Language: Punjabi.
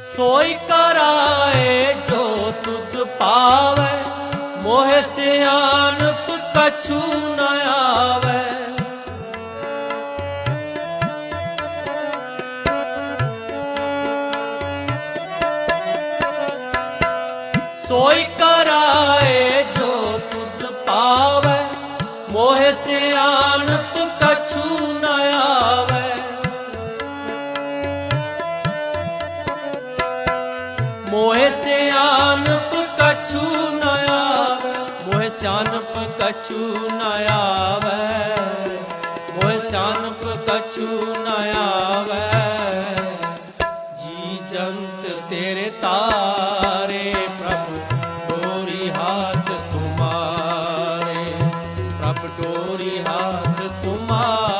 ਸੋਈ ਕਰਾਏ ਜੋ ਤੁਧ ਪਾਵੈ, ਮੋਹ ਸਿਆਨਪ ਕਛੂ ਨ ਆਵੈ। ਸੋਈ ਕਰਾਏ ਜੋ ਤੁਧ ਪਾਵੈ, ਮੋਹ ਮੋਹਿ ਸਿਆਨਪ ਕਛੂ ਨ ਆਵੇ, ਮੋਹਿ ਸਿਆਨਪ ਕਛੂ ਨ ਆਵੇ, ਮੋਹਿ ਸਿਆਨਪ ਕਛੂ ਨ ਆਵੇ। ਜੀ ਜੰਤ ਤੇਰੇ ਤਾਰੇ, ਪ੍ਰਭ ਡੋਰੀ ਹਾਥ ਤੁਮਾਰੇ ਪ੍ਰਭ ਡੋਰੀ ਹਾਥ ਤੁਮਾਰੇ